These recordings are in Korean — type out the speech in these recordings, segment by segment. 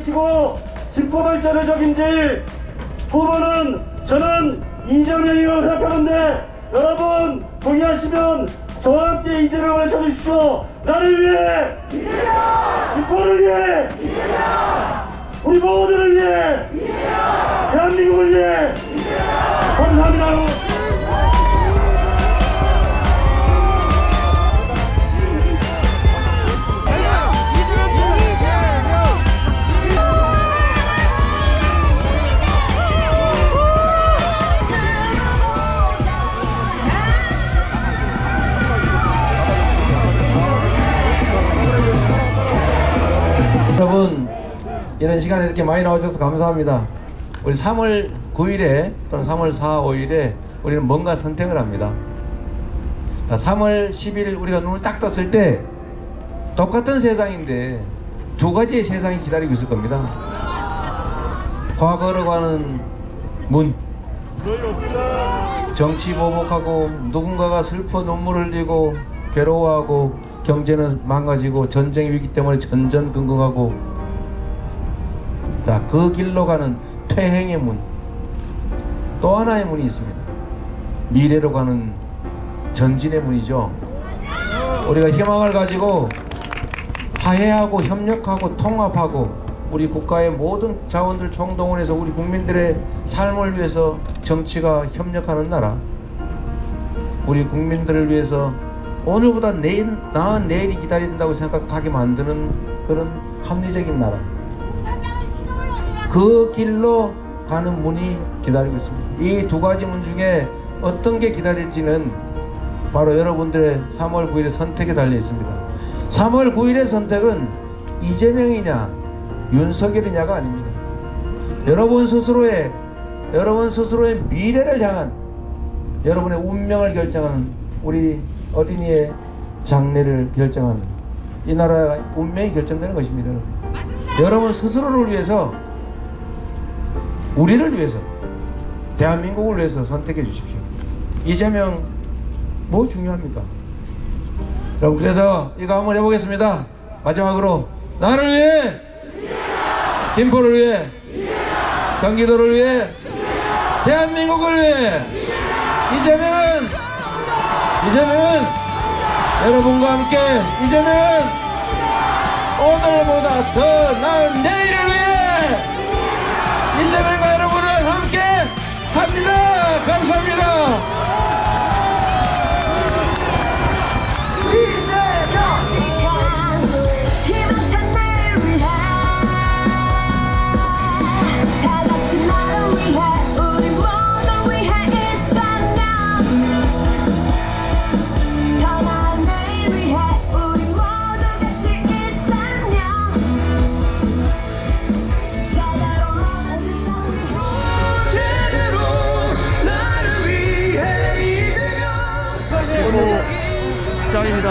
지키고 집권발전의 적인지 후보는 저는 이재명이라고 생각하는데 여러분 동의하시면 저와 함께 이재명을 외쳐주십시오. 나를 위해! 이재명! 집권을 위해! 이재명! 우리 모두를 위해 이런 시간에 이렇게 많이 나오셔서 감사합니다. 우리 3월 9일에 또는 3월 4, 5일에 우리는 뭔가 선택을 합니다. 3월 10일 우리가 눈을 딱 떴을 때 똑같은 세상인데 두 가지의 세상이 기다리고 있을 겁니다. 과거로 가는 문 정치 보복하고 누군가가 슬퍼 눈물을 흘리고 괴로워하고 경제는 망가지고 전쟁 위기 때문에 전전긍긍하고 자그 길로 가는 퇴행의 문. 또 하나의 문이 있습니다. 미래로 가는 전진의 문이죠. 우리가 희망을 가지고 화해하고 협력하고 통합하고 우리 국가의 모든 자원들 총동원해서 우리 국민들의 삶을 위해서 정치가 협력하는 나라. 우리 국민들을 위해서 오늘보다 내일 나은 내일이 기다린다고 생각하게 만드는 그런 합리적인 나라 그 길로 가는 문이 기다리고 있습니다 이 두 가지 문 중에 어떤 게 기다릴지는 바로 여러분들의 3월 9일의 선택에 달려 있습니다 3월 9일의 선택은 이재명이냐 윤석열이냐가 아닙니다 여러분 스스로의 여러분 스스로의 미래를 향한 여러분의 운명을 결정하는 우리 어린이의 장래를 결정하는 이 나라의 운명이 결정되는 것입니다. 여러분. 스스로를 위해서 우리를 위해서 대한민국을 위해서 선택해 주십시오. 이재명 뭐 중요합니까? 여러분 그래서 이거 한번 해보겠습니다. 마지막으로 나를 위해 김포를 위해 경기도를 위해 대한민국을 위해 이재명은 이재명은 여러분과 함께 이재명은 오늘보다 더 나은 내일을 위해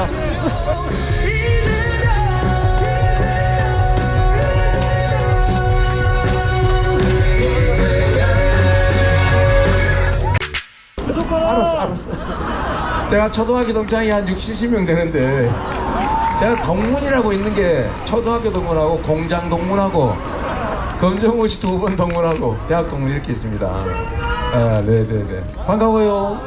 시작입니다 알았어, 알았어. 제가 초등학교 동창이 한 60, 70명 되는데 제가 동문이라고 있는 게 초등학교 동문하고 공장 동문하고 검정고시 두번 동문하고 대학 동문 이렇게 있습니다. 아, 네네네. 반가워요.